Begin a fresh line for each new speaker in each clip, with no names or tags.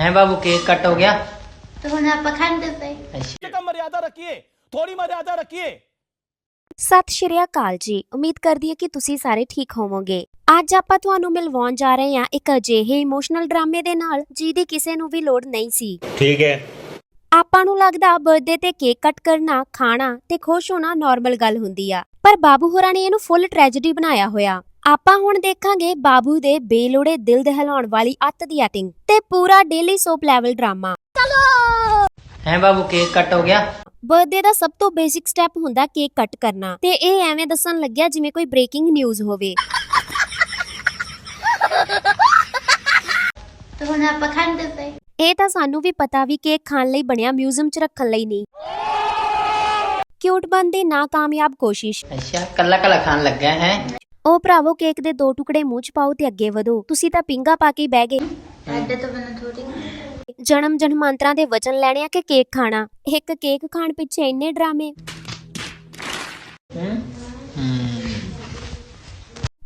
ਹੈ ਬਾਬੂ ਕੇਕ ਕੱਟ ਹੋ ਗਿਆ
ਤੇ ਹੁਣ ਆਪਾਂ ਖਾਂਦੇ ਪਏ
ਅੱਛਾ
कम मर्यादा रखिए थोड़ी मर्यादा रखिए
ਸਤਿ ਸ਼੍ਰੀ ਅਕਾਲ ਜੀ ਉਮੀਦ ਕਰਦੀ ਹਾਂ ਕਿ ਤੁਸੀਂ ਸਾਰੇ ਠੀਕ ਹੋਵੋਗੇ ਅੱਜ ਆਪਾਂ ਤੁਹਾਨੂੰ ਮਿਲਵਾਉਣ ਜਾ ਰਹੇ ਹਾਂ ਇੱਕ ਅਜਿਹੇ ਇਮੋਸ਼ਨਲ ਡਰਾਮੇ ਦੇ ਨਾਲ ਜਿਹਦੀ ਕਿਸੇ ਨੂੰ ਵੀ ਲੋੜ ਨਹੀਂ ਸੀ
ਠੀਕ ਹੈ
ਆਪਾਂ ਨੂੰ ਲੱਗਦਾ ਬਰਥਡੇ ਤੇ ਕੇਕ ਕੱਟ ਕਰਨਾ ਖਾਣਾ ਤੇ ਖੁਸ਼ ਹੋਣਾ ਨਾਰਮਲ ਗੱਲ ਹੁੰਦੀ ਆ ਪਰ ਬਾਬੂ ਹੋਰਾਂ ਨੇ ਇਹਨੂੰ ਫੁੱਲ ਟ੍ਰੈਜੇਡੀ ਬਣਾਇਆ ਹੋਇਆ ਆਪਾਂ ਹੁਣ ਦੇਖਾਂਗੇ ਬਾਬੂ ਦੇ ਬੇਲੋੜੇ ਦਿਲ ਦਹਿਲਾਉਣ ਵਾਲੀ ਅੱਤ ਦੀ ਐਟਿੰਗ ਤੇ ਪੂਰਾ ਡੇਲੀ ਸੋਪ ਲੈਵਲ ਡਰਾਮਾ
ਹੈ ਬਾਬੂ ਕੇਕ ਕੱਟ ਹੋ ਗਿਆ?
ਬਰਥਡੇ ਦਾ ਸਭ ਤੋਂ ਬੇਸਿਕ ਸਟੈਪ ਹੁੰਦਾ ਕੇਕ ਕੱਟ ਕਰਨਾ। ਤੇ ਇਹ ਐਵੇਂ ਦੱਸਣ ਲੱਗਿਆ ਜਿਵੇਂ ਕੋਈ ਬ੍ਰੇਕਿੰਗ ਨਿਊਜ਼ ਹੋਵੇ।
ਤੇ ਹੁਣ ਆਪਾਂ ਖਾਂਦੇ ਪਏ।
ਇਹ ਤਾਂ ਸਾਨੂੰ ਵੀ ਪਤਾ ਵੀ ਕੇਕ ਖਾਣ ਲਈ ਬਣਿਆ ਮਿਊਜ਼ੀਅਮ 'ਚ ਰੱਖਣ ਲਈ ਨਹੀਂ। ਕਿਊਟ ਬਣ ਦੀ ਨਾਕਾਮਯਾਬ ਕੋਸ਼ਿਸ਼।
ਅੱਛਾ ਕੱਲਾ ਕੱਲਾ ਖਾਣ ਲੱਗਾ ਹੈ?
ਉਹ ਭਰਾਵੋ ਕੇਕ ਦੇ ਦੋ ਟੁਕੜੇ ਮੂੰਹ 'ਚ ਪਾਓ ਤੇ ਅੱਗੇ ਵਧੋ। ਤੁਸੀਂ ਤਾਂ ਪਿੰਗਾ ਪਾ ਕੇ ਬਹਿ ਗਏ।
ਐਡੇ ਤੋਂ ਬਣਾ ਥੋੜੀ
ਜਨਮ ਜਨਮਾਂਤਰਾਂ ਦੇ ਵਚਨ ਲੈਣੇ ਆ ਕਿ ਕੇਕ ਖਾਣਾ? ਇੱਕ ਕੇਕ ਖਾਣ ਪਿੱਛੇ ਇੰਨੇ ਡਰਾਮੇ।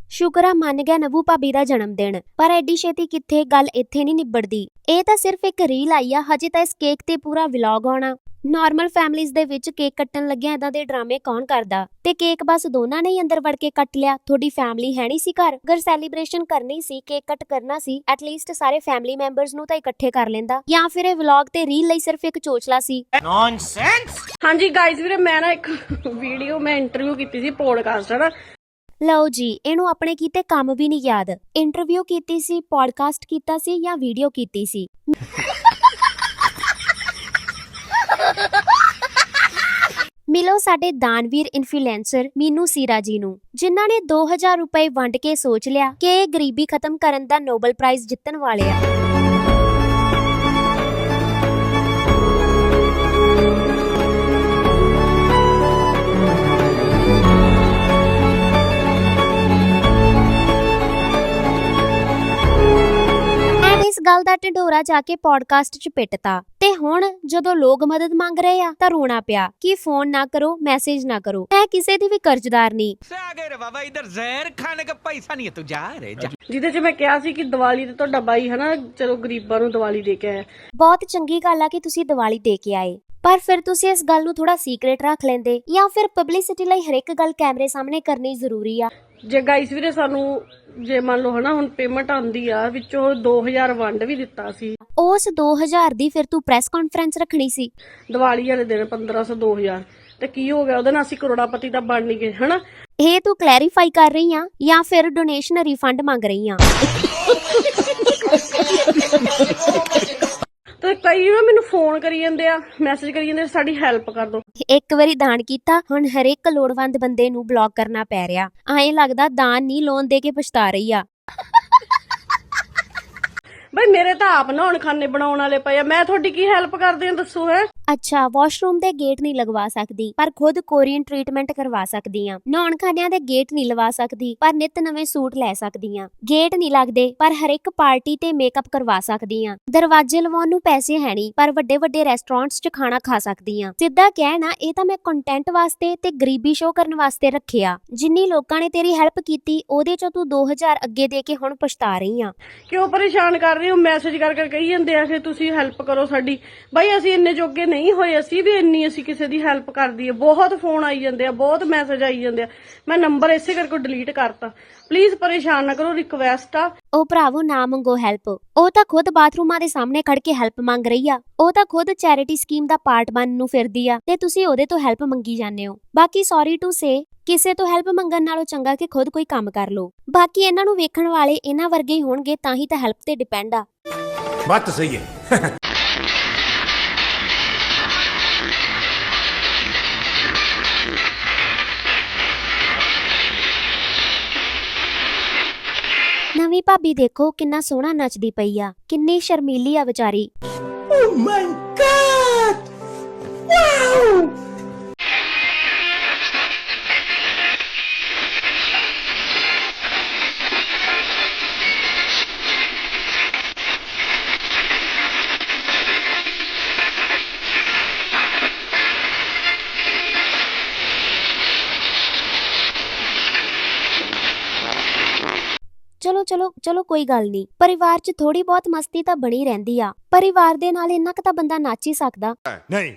ਸ਼ੁਕਰ ਆ ਮੰਨ ਗਿਆ ਨਵੂ ਭਾਬੀ ਦਾ ਜਨਮ ਦਿਨ। ਪਰ ਐਡੀ ਛੇਤੀ ਕਿੱਥੇ ਗੱਲ ਇੱਥੇ ਨਹੀਂ ਨਿਬੜਦੀ। ਇਹ ਤਾਂ ਸਿਰਫ ਇੱਕ ਰੀਲ ਆਈ ਆ ਹਜੇ ਤਾਂ ਇਸ ਕੇਕ ਤੇ ਪੂਰਾ ਵਲੌਗ ਆਉਣਾ। ਨਾਰਮਲ ਫੈਮਿਲੀਜ਼ ਦੇ ਵਿੱਚ ਕੇਕ ਕੱਟਣ ਲੱਗਿਆ ਇਦਾਂ ਦੇ ਡਰਾਮੇ ਕੌਣ ਕਰਦਾ? ਤੇ ਕੇਕ ਬਸ ਦੋਨਾਂ ਨੇ ਹੀ ਅੰਦਰ ਵੜ ਕੇ ਕੱਟ ਲਿਆ? ਤੁਹਾਡੀ ਫੈਮਿਲੀ ਹੈ ਨਹੀਂ ਸੀ ਘਰ? ਅਗਰ ਸੈਲੀਬ੍ਰੇਸ਼ਨ ਕਰਨੀ ਸੀ ਕੇਕ ਕੱਟ ਕਰਨਾ ਸੀ ਐਟਲੀਸਟ ਸਾਰੇ ਫੈਮਿਲੀ ਮੈਂਬਰਸ ਨੂੰ ਤਾਂ ਇਕੱਠੇ ਕਰ ਲੈਂਦਾ। ਜਾਂ ਫਿਰ ਇਹ ਵਲੌਗ ਤੇ ਰੀਲ ਲਈ ਸਿਰਫ ਇੱਕ ਚੋਚਲਾ ਸੀ।
ਹਾਂਜੀ ਗਾਇਜ਼ ਵੀਰੇ ਮੈਂ ਨਾ ਇੱਕ ਵੀਡੀਓ ਮੈਂ ਇੰਟਰਵਿਊ ਕੀਤੀ ਸੀ ਪੋਡਕਾਸਟ ਹਨਾ
ਲਓ ਜੀ ਇਹਨੂੰ ਆਪਣੇ ਕੀਤੇ ਕੰਮ ਵੀ ਨਹੀਂ ਯਾਦ। ਇੰਟਰਵਿਊ ਕੀਤੀ ਸੀ ਪੋਡਕਾਸਟ ਕੀਤਾ ਸੀ ਜਾਂ ਵੀਡੀਓ ਕੀਤੀ ਸੀ? ਮਿਲੋ ਸਾਡੇ ਦਾਨਵੀਰ ਇਨਫਲੂਐਂਸਰ ਮੀਨੂ ਸੀਰਾ ਜੀ ਨੂੰ, ਜਿਨ੍ਹਾਂ ਨੇ 2000 ਰੁਪਏ ਵੰਡ ਕੇ ਸੋਚ ਲਿਆ ਕਿ ਇਹ ਗਰੀਬੀ ਖਤਮ ਕਰਨ ਦਾ ਨੋਬਲ ਪ੍ਰਾਈਜ਼ ਜਿੱਤਣ ਵਾਲੇ ਆ। ਇਸ ਗੱਲ ਦਾ ਢਿੰਡੋਰਾ ਜਾ ਕੇ ਪੋਡਕਾਸਟ 'ਚ ਪਿੱਟਤਾ ਤੇ ਹੁਣ ਜਦੋਂ ਲੋਕ ਮਦਦ ਮੰਗ ਰਹੇ ਆ ਤਾਂ ਰੋਣਾ ਪਿਆ ਕਿ ਫੋਨ ਨਾ ਕਰੋ ਮੈਸੇਜ ਨਾ ਕਰੋ ਇਹ ਕਿਸੇ ਦੀ ਵੀ ਕਰਜ਼ਦਾਰ ਨਹੀਂ
से आ गए रे बाबा इधर जहर खाने का पैसा नहीं है तू जा रे जा
ਜਿਹਦੇ 'ਚ ਮੈਂ ਕਿਹਾ ਸੀ ਕਿ ਦੀਵਾਲੀ ਤੇ ਤੁਹਾਡਾ ਬਾਈ ਹਨਾ ਚਲੋ ਗਰੀਬਾਂ ਨੂੰ ਦੀਵਾਲੀ ਦੇ ਕੇ ਆਇਆ
ਬਹੁਤ ਚੰਗੀ ਗੱਲ ਆ ਕਿ ਤੁਸੀਂ ਦੀਵਾਲੀ ਦੇ ਕੇ ਆਏ ਪਰ ਫਿਰ ਤੁਸੀਂ ਇਸ ਗੱਲ ਨੂੰ ਥੋੜਾ ਸੀਕ੍ਰੀਟ ਰੱਖ ਲੈਂਦੇ ਜਾਂ ਫਿਰ ਪਬਲਿਸਿਟੀ ਲਈ ਹਰ ਇੱਕ ਗੱਲ ਕੈਮਰੇ ਸਾਹਮਣੇ ਕਰਨੀ ਜ਼ਰੂਰੀ ਆ
ਜੇ ਗਾਇਜ਼ ਵੀਰੇ ਸਾਨੂੰ ਜੇ ਮੰਨ ਲਓ ਹਨਾ ਹੁਣ ਪੇਮੈਂਟ ਆਉਂਦੀ ਆ ਵਿੱਚੋਂ 2000 ਵੰਡ ਵੀ ਦਿੱਤਾ ਸੀ।
ਉਸ 2000 ਦੀ ਫਿਰ ਤੂੰ ਪ੍ਰੈਸ ਕਾਨਫਰੰਸ ਰੱਖਣੀ ਸੀ।
ਦੀਵਾਲੀ ਵਾਲੇ ਦਿਨ 1500 2000 ਤੇ ਕੀ ਹੋ ਗਿਆ ਉਹਦੇ ਨਾਲ ਅਸੀਂ ਕਰੋੜਾਪਤੀ ਤਾਂ ਬਣ ਨਹੀਂ ਗਏ ਹਨਾ?
ਇਹ ਤੂੰ ਕਲੈਰੀਫਾਈ ਕਰ ਰਹੀ ਆ ਜਾਂ ਫਿਰ ਡੋਨੇਸ਼ਨ ਰਿਫੰਡ ਮੰਗ ਰਹੀ ਆ?
ਤੇ ਕਈ ਨਾ ਮੈਨੂੰ ਫੋਨ ਕਰੀ ਜਾਂਦੇ ਆ ਮੈਸੇਜ ਕਰੀ ਜਾਂਦੇ ਆ, ਸਾਡੀ ਹੈਲਪ ਕਰ ਦਿਓ
ਇੱਕ ਵਾਰੀ ਦਾਨ ਕੀਤਾ ਹੁਣ ਹਰੇਕ ਲੋੜਵੰਦ ਬੰਦੇ ਨੂੰ ਬਲੌਕ ਕਰਨਾ ਪੈ ਰਿਹਾ। ਐਂ ਲੱਗਦਾ ਦਾਨ ਨਹੀਂ ਲੋਨ ਦੇ ਕੇ ਪਛਤਾ ਰਹੀ ਆ।
ਬਈ ਮੇਰੇ ਤਾਂ ਆਪ ਨਹਾਉਣ ਖਾਨੇ ਬਣਾਉਣ ਵਾਲੇ ਪਏ ਆ ਮੈਂ ਤੁਹਾਡੀ ਕੀ ਹੈਲਪ ਕਰਦੇ ਆ ਦੱਸੋ ਹੈ?
ਅੱਛਾ ਵਾਸ਼ਰੂਮ ਦੇ ਗੇਟ ਨਹੀਂ ਲਗਵਾ ਸਕਦੀ, ਪਰ ਖੁਦ ਕੋਰੀਅਨ ਟ੍ਰੀਟਮੈਂਟ ਕਰਵਾ ਸਕਦੀ ਆ ਨਹਾਉਣ ਦੇ ਗੇਟ ਨਹੀਂ ਲਵਾ ਸਕਦੀ, ਪਰ ਨਿਤ ਨਵੇਂ ਸੂਟ ਲੈ ਸਕਦੀ ਆ ਗੇਟ ਨਹੀਂ ਲੱਗਦੇ, ਪਰ ਹਰ ਇੱਕ ਪਾਰਟੀ ਤੇ ਮੇਕਅਪ ਕਰਵਾ ਸਕਦੀ ਆ ਦਰਵਾਜ਼ੇ ਲਵਾਉਣ ਨੂੰ ਪੈਸੇ ਹੈ ਨਹੀਂ, ਪਰ ਵੱਡੇ ਵੱਡੇ ਰੈਸਟੋਰੈਂਟਸ 'ਚ ਖਾਣਾ ਖਾ ਸਕਦੀ ਆ ਸਿੱਧਾ ਕਹਿਣਾ ਇਹ ਤਾਂ ਮੈਂ ਕੰਟੈਂਟ ਵਾਸਤੇ ਤੇ ਗਰੀਬੀ ਸ਼ੋਅ ਕਰਨ ਵਾਸਤੇ ਰੱਖਿਆ। ਜਿੰਨੀ ਲੋਕਾਂ ਨੇ ਤੇਰੀ ਹੈਲਪ ਕੀਤੀ, ਉਹਦੇ 'ਚੋਂ ਤੂੰ 2000 ਅੱਗੇ ਦੇ ਕੇ ਹੁਣ ਪਛਤਾ ਰਹੀ ਆ।
ਕਿਉਂ ਪਰੇਸ਼ਾਨ ਕਰ ਰਹੀ ਹੋ? ਮੈਸੇਜ ਕਰ ਕਰ ਕਹੀ ਜਾਂਦੇ ਆ ਕਿ ਤੁਸੀਂ ਹੈਲਪ ਕਰੋ ਸਾਡੀ। ਬਾਈ, ਅਸੀਂ ਇੰਨੇ ਜੋਗੇ ਨਹੀਂ। ਹੋਏ ਅਸੀਂ ਵੀ ਇੰਨੀ ਅਸੀਂ ਕਿਸੇ ਦੀ ਹੈਲਪ ਕਰਦੀ ਹੈ ਬਹੁਤ ਫੋਨ ਆਈ ਜਾਂਦੇ ਆ ਬਹੁਤ ਮੈਸੇਜ ਆਈ ਜਾਂਦੇ ਆ। ਮੈਂ ਨੰਬਰ ਇਸੇ ਕਰਕੇ ਡਿਲੀਟ ਕਰਤਾ। ਪਲੀਜ਼ ਪਰੇਸ਼ਾਨ ਨਾ ਕਰੋ ਰਿਕਵੈਸਟ ਆ।
ਉਹ ਭਰਾਵੋ ਨਾ ਮੰਗੋ ਹੈਲਪ ਉਹ ਤਾਂ ਖੁਦ ਬਾਥਰੂਮਾਂ ਦੇ ਸਾਹਮਣੇ ਖੜ ਕੇ ਹੈਲਪ ਮੰਗ ਰਹੀ ਆ। ਉਹ ਤਾਂ ਖੁਦ ਚੈਰਿਟੀ ਸਕੀਮ ਦਾ ਪਾਰਟ ਬਣਨ ਨੂੰ ਫਿਰਦੀ ਆ ਤੇ ਤੁਸੀਂ ਉਹਦੇ ਤੋਂ ਹੈਲਪ ਮੰਗੀ ਜਾਂਦੇ ਹੋ। ਬਾਕੀ ਸੌਰੀ ਟੂ ਸੇ ਕਿਸੇ ਤੋਂ ਹੈਲਪ ਮੰਗਣ ਨਾਲੋਂ ਚੰਗਾ ਕਿ ਖੁਦ ਕੋਈ ਕੰਮ ਕਰ ਲਓ। ਬਾਕੀ ਇਹਨਾਂ ਨੂੰ ਵੇਖਣ ਵਾਲੇ ਇਹਨਾਂ ਵਰਗੇ ਹੀ ਹੋਣਗੇ ਤਾਂ ਹੀ ਤਾਂ ਹੈਲਪ ਤੇ ਡਿਪੈਂਡ ਆ।
ਬਾਤ ਸਹੀ ਹੈ।
ਨਵੀਂ ਭਾਬੀ ਦੇਖੋ ਕਿੰਨਾ ਸੋਹਣਾ ਨੱਚਦੀ ਪਈ ਆ ਕਿੰਨੀ ਸ਼ਰਮੀਲੀ ਆ ਵਿਚਾਰੀ। oh ਚਲੋ ਚਲੋ ਚਲੋ ਕੋਈ ਗੱਲ ਨਹੀਂ। ਪਰਿਵਾਰ 'ਚ ਥੋੜੀ ਬਹੁਤ ਮਸਤੀ ਤਾਂ ਬਣੀ ਰਹਿੰਦੀ ਆ। ਪਰਿਵਾਰ ਦੇ ਨਾਲ ਇੰਨਾ ਕੁ ਤਾਂ ਬੰਦਾ ਨੱਚ ਹੀ ਸਕਦਾ।
नहीं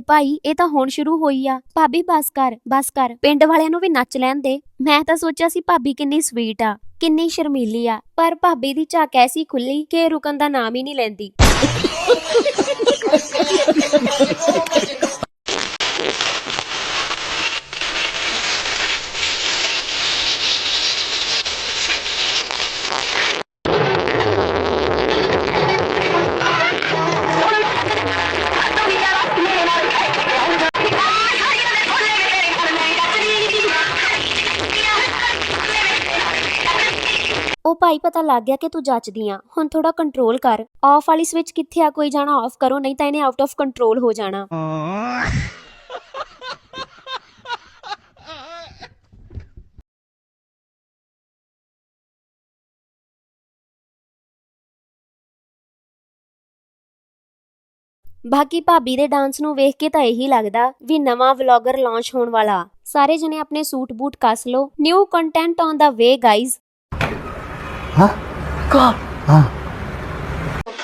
ਹਾਏ ਭਾਈ, ਇਹ ਤਾਂ ਹੁਣ ਸ਼ੁਰੂ ਹੋਈ ਆ। ਭਾਬੀ ਬਸ ਕਰ ਬਸ ਕਰ। ਪਿੰਡ ਵਾਲਿਆਂ ਨੂੰ ਵੀ ਨੱਚ ਲੈਣ ਦੇ। ਮੈਂ ਤਾਂ ਸੋਚਿਆ ਸੀ ਭਾਬੀ ਕਿੰਨੀ ਸਵੀਟ ਆ, ਕਿੰਨੀ ਸ਼ਰਮੀਲੀ ਆ। ਪਰ ਭਾਬੀ ਦੀ ਝਾਕ ਐਸੀ ਖੁੱਲੀ ਕਿ ਰੁਕਣ ਦਾ ਨਾਮ ਹੀ ਨਹੀਂ ਲੈਂਦੀ। ਭਾਈ ਪਤਾ ਲੱਗ ਗਿਆ ਕਿ ਤੂੰ ਜੱਚਦੀ ਆ। ਹੁਣ ਥੋੜਾ ਕੰਟਰੋਲ ਕਰ। ਆਫ ਵਾਲੀ ਸਵਿਚ ਕਿੱਥੇ ਆ? ਕੋਈ ਜਾਣਾ ਆਫ ਕਰੋ, ਨਹੀਂ ਤਾਂ ਇਹਨੇ ਆਊਟ ਆਫ ਕੰਟਰੋਲ ਹੋ ਜਾਣਾ। ਬਾਕੀ ਭਾਬੀ ਦੇ ਡਾਂਸ ਨੂੰ ਵੇਖ ਕੇ ਤਾਂ ਇਹੀ ਲੱਗਦਾ ਵੀ ਨਵਾਂ ਵਲੌਗਰ ਲਾਂਚ ਹੋਣ ਵਾਲਾ। ਸਾਰੇ ਜਣੇ ਆਪਣੇ ਸੂਟ ਬੂਟ ਕੱਸ ਲਓ। New content on the way guys
so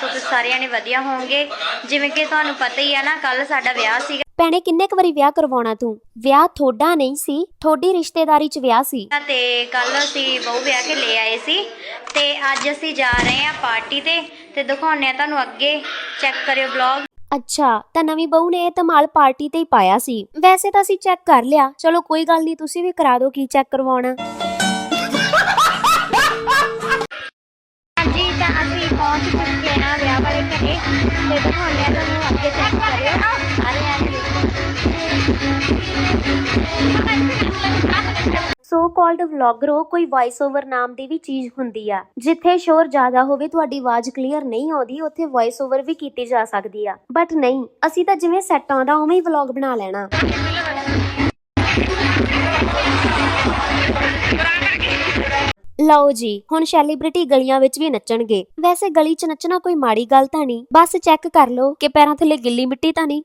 ਤੁਸੀਂ ਸਾਰਿਆਂ ਨੇ ਵਧੀਆ ਹੋਵੋਗੇ ਜਿਵੇਂ ਕਿ ਤੁਹਾਨੂੰ ਪਤਾ ਹੀ ਆ ਨਾ ਕੱਲ ਸਾਡਾ ਵਿਆਹ ਸੀਗਾ।
ਭੈਣੇ ਕਿੰਨੇ ਕੁ ਵਾਰੀ ਵਿਆਹ ਕਰਵਾਉਣਾ ਤੂੰ? ਵਿਆਹ ਥੋੜਾ ਨਹੀਂ ਸੀ ਥੋੜੀ ਰਿਸ਼ਤੇਦਾਰੀ 'ਚ ਵਿਆਹ ਸੀ।
ਤੇ ਕੱਲ ਅਸੀਂ ਬਹੁ ਵਿਆਹ ਕੇ ਲੈ ਆਏ ਸੀ। ਤੇ ਅੱਜ ਅਸੀਂ ਜਾ ਰਹੇ ਹਾਂ ਪਾਰਟੀ ਤੇ। ਤੇ ਦਿਖਾਉਂਦੇ ਆ ਤੁਹਾਨੂੰ ਅੱਗੇ। ਚੈੱਕ ਕਰਿਓ ਵਲੌਗ
ਅੱਛਾ ਤਾਂ ਨਵੀਂ ਬਹੂ ਨੇ ਇਹ ਧਮਾਲ ਪਾਰਟੀ ਤੇ ਹੀ ਪਾਇਆ ਸੀ। ਵੈਸੇ ਤਾਂ ਅਸੀਂ ਚੈੱਕ ਕਰ ਲਿਆ। ਚਲੋ ਕੋਈ ਗੱਲ ਨਹੀਂ ਤੁਸੀਂ ਵੀ ਕਰਾ ਦਿਓ ਕੀ ਚੈੱਕ ਕਰਵਾਉਣਾ।
ਤਾਂ ਅਸੀਂ ਪਹੁੰਚ ਚੁੱਕੇ ਹਾਂ ਵਿਆਹ ਵਾਲੇ ਘਰੇ ਤੇ ਦਿਖਾਉਂਦੇ ਆ ਤੁਹਾਨੂੰ ਅੱਗੇ ਚੈੱਕ ਕਰਿਓ। ਆ ਰਹੇ
ਸੋ ਕਾਲਡ ਵਲੌਗਰੋ ਕੋਈ ਵਾਇਸ ਓਵਰ ਨਾਮ ਦੀ ਵੀ ਚੀਜ਼ ਹੁੰਦੀ ਆ। ਜਿੱਥੇ ਸ਼ੋਰ ਜ਼ਿਆਦਾ ਹੋਵੇ, ਤੁਹਾਡੀ ਆਵਾਜ਼ ਕਲੀਅਰ ਨਹੀਂ ਆਉਂਦੀ, ਉੱਥੇ ਵਾਇਸ ਓਵਰ ਵੀ ਕੀਤੀ ਜਾ ਸਕਦੀ ਆ। ਬਟ ਨਹੀਂ, ਅਸੀਂ ਤਾਂ ਜਿਵੇਂ ਸੈੱਟ ਆਉਂਦਾ, ਉਵੇਂ ਹੀ ਵਲੌਗ ਬਣਾ ਲੈਣਾ। ਲਓ ਜੀ, ਹੁਣ ਸੈਲੀਬ੍ਰਿਟੀ ਗਲੀਆਂ ਵਿੱਚ ਵੀ ਨੱਚਣਗੇ। ਵੈਸੇ ਗਲੀ 'ਚ ਨੱਚਣਾ ਕੋਈ ਮਾੜੀ ਗੱਲ ਤਾਂ ਨਹੀਂ। ਬਸ ਚੈੱਕ ਕਰ ਲਓ ਕਿ ਪੈਰਾਂ ਥੱਲੇ ਗਿੱਲੀ ਮਿੱਟੀ ਤਾਂ ਨਹੀਂ।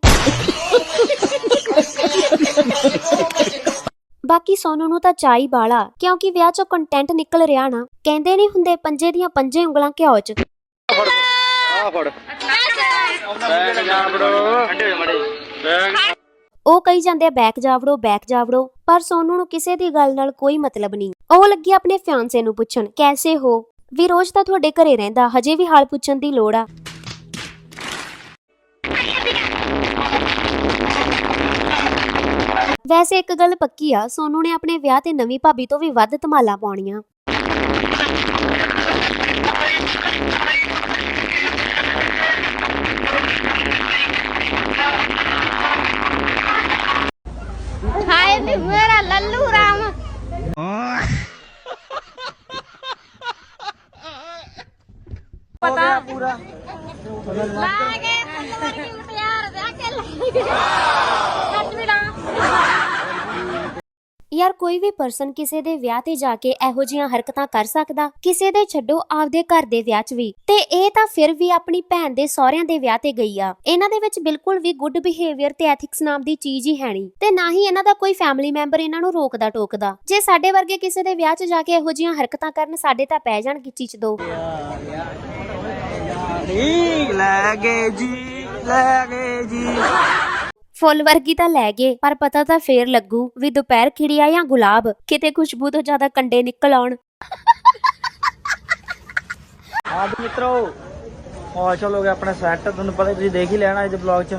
ਬਾਕੀ ਸੋਨੂ ਨੂੰ ਤਾਂ ਚਾਈ ਬਾਲਾ, ਕਿਉਂਕਿ ਵਿਆਹ 'ਚੋਂ ਕੰਟੈਂਟ ਨਿਕਲ ਰਿਹਾ ਨਾ। ਕਹਿੰਦੇ ਨਹੀਂ ਹੁੰਦੇ ਪੰਜੇ ਦੀਆਂ ਪੰਜੇ ਉਂਗਲਾਂ ਘਿਓ 'ਚ। ਉਹ ਕਹੀ ਜਾਂਦੇ ਆ, ਬੈਕ ਜਾਵੜੋ ਬੈਕ ਜਾਵੜੋ। ਪਰ ਸੋਨੂ ਨੂੰ ਕਿਸੇ ਦੀ ਗੱਲ ਨਾਲ ਕੋਈ ਮਤਲਬ ਨਹੀਂ। ਉਹ ਲੱਗੀ ਆਪਣੇ ਫਿਆਂਸੇ ਨੂੰ ਪੁੱਛਣ, ਕੈਸੇ ਹੋ? ਵੀ ਰੋਜ਼ ਤਾਂ ਤੁਹਾਡੇ ਘਰੇ ਰਹਿੰਦਾ, ਹਜੇ ਵੀ ਹਾਲ ਪੁੱਛਣ ਦੀ ਲੋੜ ਆ। ਵੈਸੇ ਇੱਕ ਗੱਲ ਪੱਕੀ ਆ, ਸੋਨੂ ਨੇ ਆਪਣੇ ਵਿਆਹ ਤੇ ਨਵੀਂ ਭਾਬੀ ਤੋਂ ਵੀ ਵੱਧ ਧਮਾਲਾਂ ਪਾਉਣੀਆਂ।
ਹਾਏ ਨੀ ਮੇਰਾ ਲੱਲੂ ਰਾਮ ਪਤਾ ਪੂਰਾ ਲਾ ਕੇ ਪਿਆਰ ਦਾ ਕੇ ਹੱਥ ਮਿਲਾ
ਯਾਰ ਕੋਈ ਵੀ ਪਰਸਨ ਕਿਸੇ ਦੇ ਵਿਆਹ ਤੇ ਜਾ ਕੇ ਇਹੋ ਜਿਹੀਆਂ ਹਰਕਤਾਂ ਕਰ ਸਕਦਾ, ਕਿਸੇ ਦੇ ਛੱਡੋ ਆਪਦੇ ਘਰ ਦੇ ਵਿਆਹ 'ਚ ਵੀ। ਤੇ ਇਹ ਤਾਂ ਫਿਰ ਵੀ ਆਪਣੀ ਭੈਣ ਦੇ ਸਹੁਰਿਆਂ ਦੇ ਵਿਆਹ ਤੇ ਗਈ ਆ। ਇਹਨਾਂ ਦੇ ਵਿੱਚ ਬਿਲਕੁਲ ਵੀ ਗੁੱਡ ਬਿਹੇਵੀਅਰ ਤੇ ਐਥਿਕਸ ਨਾਮ ਦੀ ਚੀਜ਼ ਹੀ ਹੈ ਨਹੀਂ। ਤੇ ਨਾ ਹੀ ਇਹਨਾਂ ਦਾ ਕੋਈ ਫੈਮਿਲੀ ਮੈਂਬਰ ਇਹਨਾਂ ਨੂੰ ਰੋਕਦਾ ਟੋਕਦਾ। ਜੇ ਸਾਡੇ ਵਰਗੇ ਕਿਸੇ ਦੇ ਵਿਆਹ 'ਚ ਜਾ ਕੇ ਇਹੋ ਜਿਹੀਆਂ ਹਰਕਤਾਂ ਕਰਨ, ਸਾਡੇ ਤਾਂ ਪੈ ਜਾਣ ਗਿੱਚੀ 'ਚ ਦੋ।
ਲੈ ਗਏ ਜੀ, ਲੈ ਗਏ ਜੀ।
ਫੁੱਲ ਵਰਗੀ ਤਾਂ ਲੈ ਗਏ ਪਰ ਪਤਾ ਤਾਂ ਫੇਰ ਲੱਗੂ ਵੀ ਦੁਪਹਿਰ ਖਿੜਿਆ ਜਾਂ ਗੁਲਾਬ ਕਿਤੇ ਖੁਸ਼ਬੂ ਤੋਂ ਜ਼ਿਆਦਾ ਕੰਡੇ ਨਿਕਲ ਆਉਣ।
ਹਾਂ ਜੀ ਮਿੱਤਰੋ ਆ ਚਲੋ ਗਿਆ ਆਪਣਾ ਸੈੱਟ ਤੁਹਾਨੂੰ ਪਤਾ ਤੁਸੀਂ ਦੇਖ ਹੀ ਲੈਣਾ ਇਸ ਬਲੌਗ 'ਚ।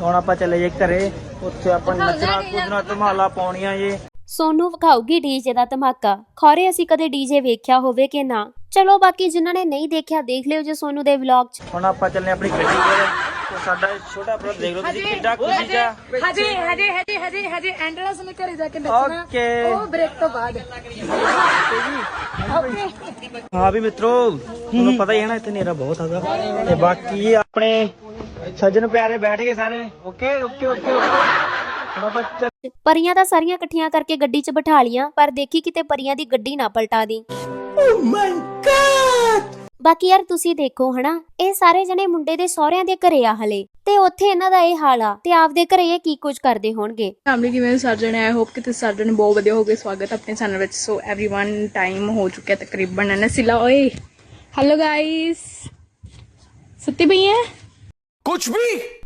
ਹੁਣ ਆਪਾਂ ਚੱਲੇ ਜੇ ਘਰੇ ਉੱਥੇ ਆਪਾਂ ਨੱਚਣਾ ਕੁੱਦਣਾ ਧਮਾਲਾ ਪਾਉਣੀਆਂ ਜੇ।
ਸੋਨੂੰ ਵਿਖਾਊਗੀ ਡੀਜੇ ਦਾ ਧਮਾਕਾ। ਖੌਰੇ ਅਸੀਂ ਕਦੇ ਡੀਜੇ ਵੇਖਿਆ ਹੋਵੇ ਕਿ ਨਾ। ਚਲੋ ਬਾਕੀ ਜਿਨ੍ਹਾਂ ਨੇ ਨਹੀਂ ਦੇਖਿਆ ਦੇਖ ਲਿਓ ਜੇ ਸੋਨੂੰ ਦੇ ਵਲੌਗ 'ਚ।
ਹੁਣ ਆਪਾਂ ਚੱਲੇ ਆਪਣੀ ਗੱਡੀ 'ਚ ਤੇ ਸਾਡਾ ਛੋਟਾ ਭਰਾ ਦੇਖ ਲਓ ਤੁਸੀਂ ਕਿੱਡਾ ਖੁਸ਼ੀ ਜਾ
ਹਜੇ ਹਜੇ ਹਜੇ ਹਜੇ ਹਜੇ ਐਂਡਲਸ ਨੇ ਘਰੇ ਜਾ ਕੇ ਨੱਚਣਾ।
ਓਕੇ।
ਉਹ ਬ੍ਰੇਕ ਤੋਂ ਬਾਅਦ।
ਹਾਂ ਵੀ ਮਿੱਤਰੋ ਤੁਹਾਨੂੰ ਪਤਾ ਹੀ ਹੈ ਨਾ ਇੱਥੇ ਨੇਰਾ ਬਹੁਤ ਹੈਗਾ। ਤੇ ਬਾਕੀ ਆਪਣੇ ਸੱਜਣ ਪਿਆਰੇ ਬੈਠ ਗਏ ਸਾਰੇ। ਓਕੇ ਓਕੇ ਓਕੇ
ਪਰੀਆਂ ਤਾਂ ਸਾਰੀਆਂ ਇਕੱਠੀਆਂ ਕਰਕੇ ਗੱਡੀ 'ਚ ਬਿਠਾ ਲੀਆਂ ਪਰ ਦੇਖੀ ਕਿਤੇ ਪਰੀਆਂ ਦੀ ਗੱਡੀ ਨਾ ਪਲਟਾ ਦੀ ਬਾਕੀ ਯਾਰ ਤੁਸੀਂ ਦੇਖੋ ਹਨਾ ਇਹ ਸਾਰੇ ਜਣੇ ਮੁੰਡੇ ਦੇ ਸਹੁਰਿਆਂ ਦੇ ਘਰੇ ਆ ਹਲੇ ਤੇ ਉੱਥੇ ਇਹਨਾਂ ਦਾ ਇਹ ਹਾਲ ਆ ਤੇ ਆਪਦੇ ਘਰੇ ਇਹ ਕੀ ਕੁਝ ਕਰਦੇ ਹੋਣਗੇ
ਫੈਮਿਲੀ ਕਿਵੇਂ ਸਰਜਣ ਆਈ ਹੋਪ ਕਿ ਤੁਸੀਂ ਸਰਜਣ ਬਹੁਤ ਵਧੀਆ ਹੋਗੇ ਸਵਾਗਤ ਹੈ ਆਪਣੇ ਚੈਨਲ ਵਿੱਚ ਸੋ एवरीवन ਟਾਈਮ ਹੋ ਚੁੱਕਿਆ ਤਕਰੀਬਨ ਨਸਿਲਾ ਓਏ ਹੈਲੋ ਗਾਇਸ ਸੁੱਤੀ ਪਈ ਹੈ
कुछ भी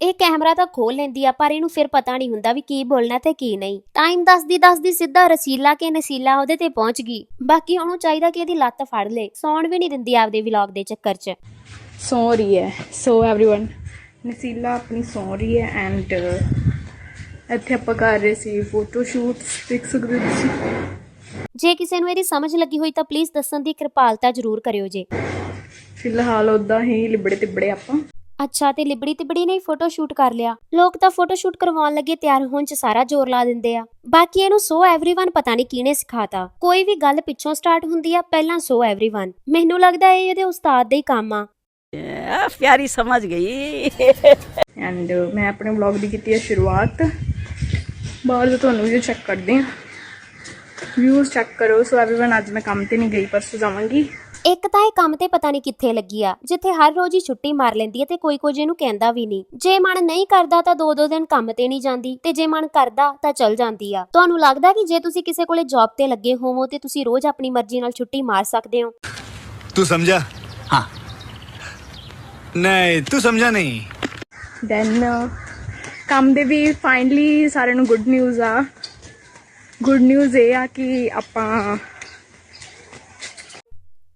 ਇਹ ਕੈਮਰਾ ਤਾਂ ਖੋਲ ਲੈਂਦੀ ਆ ਪਰ ਇਹਨੂੰ ਫਿਰ ਪਤਾ ਨਹੀਂ ਹੁੰਦਾ ਵੀ ਕੀ ਬੋਲਣਾ ਤੇ ਕੀ ਨਹੀਂ ਟਾਈਮ ਦੱਸਦੀ ਦੱਸਦੀ ਸਿੱਧਾ ਰਸੀਲਾ ਕੇ ਨਸੀਲਾ ਉਹਦੇ ਤੇ ਪਹੁੰਚ ਗਈ ਬਾਕੀ ਉਹਨੂੰ ਚਾਹੀਦਾ ਕਿ ਇਹਦੀ ਲੱਤ ਫੜ ਲੇ ਸੌਣ ਵੀ ਨਹੀਂ ਦਿੰਦੀ ਆਪਦੇ ਵਲੌਗ ਦੇ ਚੱਕਰ 'ਚ
ਸੌ ਰਹੀ ਹੈ ਸੋ एवरीवन ਨਸੀਲਾ ਆਪਣੀ ਸੌ ਰਹੀ ਹੈ ਐਂਡ ਇੱਥੇ ਆਪਾਂ ਕਰ ਰਹੇ ਸੀ ਫੋਟੋ ਸ਼ੂਟ ਦੇਖ ਸਕਦੇ ਹੋ ਤੁਸੀਂ
ਜੇ ਕਿਸੇ ਨੂੰ ਇਹਦੀ ਸਮਝ ਲੱਗੀ ਹੋਈ ਤਾਂ ਪਲੀਜ਼ ਦੱਸਣ ਦੀ ਕਿਰਪਾਲਤਾ ਜ਼ਰੂਰ ਕਰਿਓ ਜੇ
ਫਿਲਹਾਲ ਉਦਾਂ ਹੀ ਲਿਬੜੇ ਤਿਬੜੇ ਆਪਾਂ
ਅੱਛਾ ਤੇ ਲਿਬੜੀ ਤਿਬੜੀ ਨੇ ਫੋਟੋ ਸ਼ੂਟ ਕਰ ਲਿਆ ਲੋਕ ਤਾਂ ਫੋਟੋ ਸ਼ੂਟ ਕਰਵਾਉਣ ਲੱਗੇ ਤਿਆਰ ਹੋਣ 'ਚ ਸਾਰਾ ਜ਼ੋਰ ਲਾ ਦਿੰਦੇ ਆ ਬਾਕੀ ਇਹਨੂੰ ਸੋ एवरीवन ਪਤਾ ਨਹੀਂ ਕਿਹਨੇ ਸਿਖਾਤਾ ਕੋਈ ਵੀ ਗੱਲ ਪਿੱਛੋਂ ਸਟਾਰਟ ਹੁੰਦੀ ਆ ਪਹਿਲਾਂ ਸੋ एवरीवन ਮੈਨੂੰ ਲੱਗਦਾ ਇਹ ਇਹਦੇ ਉਸਤਾਦ ਦਾ ਹੀ ਕੰਮ ਆ
प्यारी समझ गई
ਐਂਡ ਮੈਂ ਆਪਣੇ ਵਲੌਗ ਦੀ ਕੀਤੀ ਹੈ ਸ਼ੁਰੂਆਤ ਬਾਅਦ ਵਿੱਚ ਤੁਹਾਨੂੰ ਵੀ ਚੈੱਕ ਕਰਦੇ ਹਾਂ ਵਿਊਜ਼ ਚੈੱਕ ਕਰੋ ਸੋ एवरीवन ਅੱਜ ਮੈਂ ਕੰਮ ਤੇ ਨਹੀਂ ਗਈ ਪਰਸੋਂ ਜਾਵਾਂਗੀ
ਇੱਕ ਤਾਂ ਇਹ ਕੰਮ ਤੇ ਪਤਾ ਨਹੀਂ ਕਿੱਥੇ ਲੱਗੀ ਆ ਜਿੱਥੇ ਹਰ ਰੋਜ਼ ਹੀ ਛੁੱਟੀ ਮਾਰ ਲੈਂਦੀ ਹੈ ਤੇ ਕੋਈ ਕੁਝ ਇਹਨੂੰ ਕਹਿੰਦਾ ਵੀ ਨਹੀਂ। ਜੇ ਮਨ ਨਹੀਂ ਕਰਦਾ ਤਾਂ ਦੋ ਦੋ ਦਿਨ ਕੰਮ ਤੇ ਨਹੀਂ ਜਾਂਦੀ ਤੇ ਜੇ ਮਨ ਕਰਦਾ ਤਾਂ ਚਲ ਜਾਂਦੀ ਆ। ਤੁਹਾਨੂੰ ਲੱਗਦਾ ਕਿ ਜੇ ਤੁਸੀਂ ਕਿਸੇ ਕੋਲੇ ਜੌਬ ਤੇ ਲੱਗੇ ਹੋਵੋ ਤੇ ਤੁਸੀਂ ਰੋਜ਼ ਆਪਣੀ ਮਰਜ਼ੀ ਨਾਲ ਛੁੱਟੀ ਮਾਰ ਸਕਦੇ ਹੋ?
ਤੂੰ ਸਮਝਾ? ਹਾਂ। ਨਹੀਂ ਤੂੰ ਸਮਝਾ ਨਹੀਂ।
ਦੈਨ ਕੰਮ ਦੇ ਵੀ ਫਾਈਨਲੀ ਸਾਰਿਆਂ ਨੂੰ ਗੁੱਡ ਨਿਊਜ਼ ਆ। ਗੁੱਡ ਨਿਊਜ਼ ਇਹ ਆ ਕਿ ਆਪਾਂ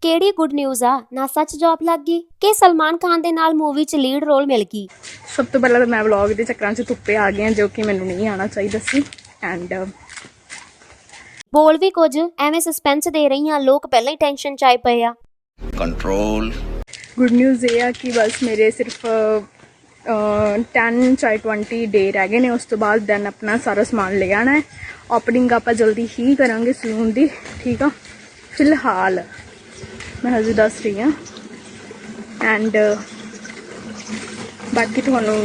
ਕਿਹੜੀ ਗੁੱਡ ਨਿਊਜ਼ ਆ? ਨਾ ਸੱਚ ਜੌਬ ਲੱਗ ਗਈ ਕਿ ਸਲਮਾਨ ਖਾਨ ਦੇ ਨਾਲ ਮੂਵੀ 'ਚ ਲੀਡ ਰੋਲ ਮਿਲ ਗਈ?
ਸਭ ਤੋਂ ਪਹਿਲਾਂ ਮੈਂ ਵਲੌਗ ਦੇ ਚੱਕਰਾਂ 'ਚ ਧੁੱਪੇ ਆ ਗਈ ਹਾਂ ਜੋ ਕਿ ਮੈਨੂੰ ਨਹੀਂ ਆਣਾ ਚਾਹੀਦਾ ਸੀ। ਐਂਡ
ਬੋਲ ਵੀ ਕੁਝ ਐਵੇਂ ਸਸਪੈਂਸ ਦੇ ਰਹੀਆਂ ਲੋਕ ਪਹਿਲਾਂ ਹੀ ਟੈਨਸ਼ਨ 'ਚ ਆਏ ਪਏ ਆ।
ਕੰਟਰੋਲ
ਗੁੱਡ ਨਿਊਜ਼ ਇਹ ਆ ਕਿ ਬਸ ਮੇਰੇ ਸਿਰਫ ਅਹ, 10 ਚਾਹੇ 20 ਡੇ ਰਹਿ ਗਏ ਨੇ ਉਸ ਤੋਂ ਬਾਅਦ ਦੈਨ ਆਪਣਾ ਸਾਰਾ ਸਮਾਨ ਲੈ ਆਣਾ ਹੈ। ਓਪਨਿੰਗ ਆਪਾਂ ਜਲਦੀ ਹੀ ਕਰਾਂਗੇ ਸਲੂਨ ਦੀ ਠੀਕ ਆ? ਫਿਲਹਾਲ। ਮੈਂ ਹਜੇ ਦੱਸ ਰਹੀ ਹਾਂ ਐਂਡ ਬਾਕੀ ਤੁਹਾਨੂੰ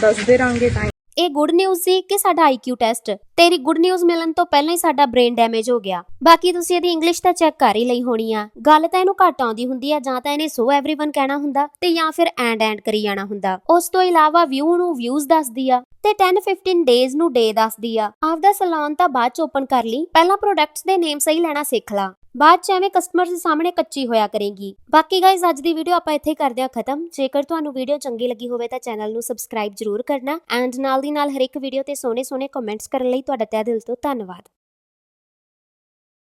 ਦੱਸਦੇ ਰਾਂਗੇ ਟਾਈਮ
ਇਹ ਗੁੱਡ ਨਿਊਜ਼ ਸੀ ਕਿ ਸਾਡਾ ਆਈਕਿਊ ਟੈਸਟ ਤੇਰੀ ਗੁੱਡ ਨਿਊਜ਼ ਮਿਲਣ ਤੋਂ ਪਹਿਲਾਂ ਹੀ ਸਾਡਾ ਬ੍ਰੇਨ ਡੈਮੇਜ ਹੋ ਗਿਆ ਬਾਕੀ ਤੁਸੀਂ ਇਹਦੀ ਇੰਗਲਿਸ਼ ਤਾਂ ਚੈੱਕ ਕਰ ਹੀ ਲਈ ਹੋਣੀ ਆ ਗੱਲ ਤਾਂ ਇਹਨੂੰ ਘੱਟ ਆਉਂਦੀ ਹੁੰਦੀ ਆ ਜਾਂ ਤਾਂ ਇਹਨੇ ਸੋ एवरीवन ਕਹਿਣਾ ਹੁੰਦਾ ਤੇ ਜਾਂ ਫਿਰ ਐਂਡ ਐਂਡ ਕਰੀ ਜਾਣਾ ਹੁੰਦਾ ਉਸ ਤੋਂ ਇਲਾਵਾ ਵਿਊ ਨੂੰ ਵਿਊਜ਼ ਦੱਸਦੀ ਆ ਤੇ 10 15 ਡੇਜ਼ ਨੂੰ ਡੇ ਦੱਸਦੀ ਆ ਆਪਦਾ ਸੈਲੂਨ ਤਾਂ ਬਾਅਦ ਚ ਓਪਨ ਕਰ ਲਈ ਪਹਿਲਾਂ ਪ੍ਰੋਡਕਟਸ ਦੇ ਨੇਮ ਸਹੀ ਲੈਣਾ ਸਿੱਖ ਲਾ ਬਾਅਦ ਚ ਐਵੇਂ ਕਸਟਮਰ ਦੇ ਸਾਹਮਣੇ ਕੱਚੀ ਹੋਇਆ ਕਰੇਗੀ। ਬਾਕੀ ਗਾਇਜ਼ ਅੱਜ ਦੀ ਵੀਡੀਓ ਆਪਾਂ ਇੱਥੇ ਕਰਦੇ ਹਾਂ ਖਤਮ। ਜੇਕਰ ਤੁਹਾਨੂੰ ਵੀਡੀਓ ਚੰਗੀ ਲੱਗੀ ਹੋਵੇ ਤਾਂ ਚੈਨਲ ਨੂੰ ਸਬਸਕ੍ਰਾਈਬ ਜ਼ਰੂਰ ਕਰਨਾ। ਐਂਡ ਨਾਲ ਦੀ ਨਾਲ ਹਰ ਇੱਕ ਵੀਡੀਓ ਤੇ ਸੋਹਣੇ ਸੋਹਣੇ ਕਮੈਂਟਸ ਕਰਨ ਲਈ ਤੁਹਾਡਾ ਤਹਿ ਦਿਲ ਤੋਂ ਧੰਨਵਾਦ।